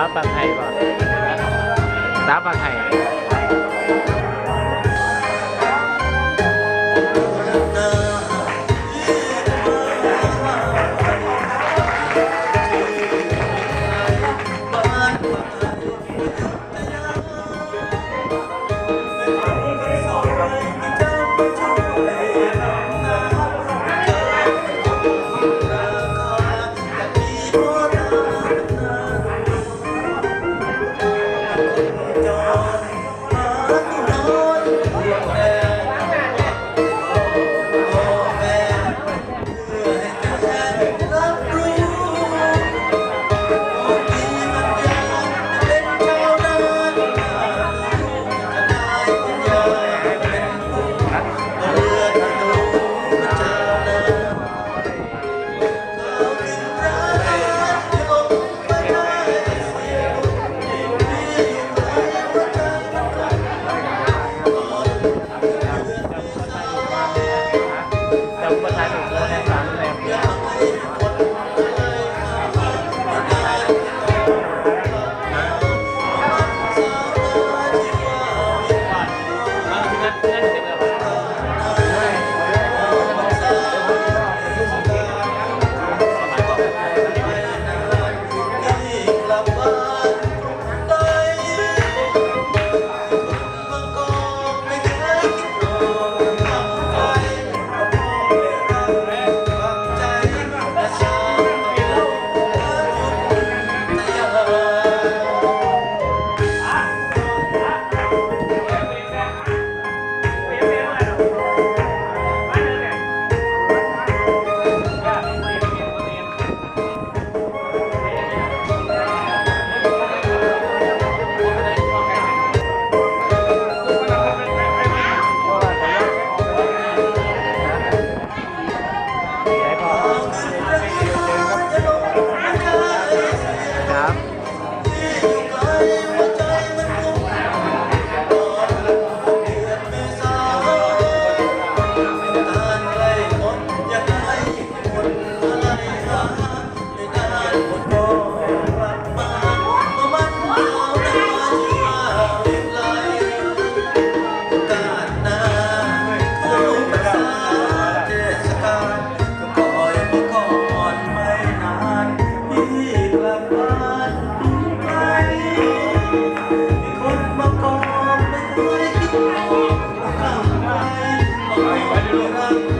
đá bàn thầy vào. Đá bàn thầy ประธานหนุ่มคนแมา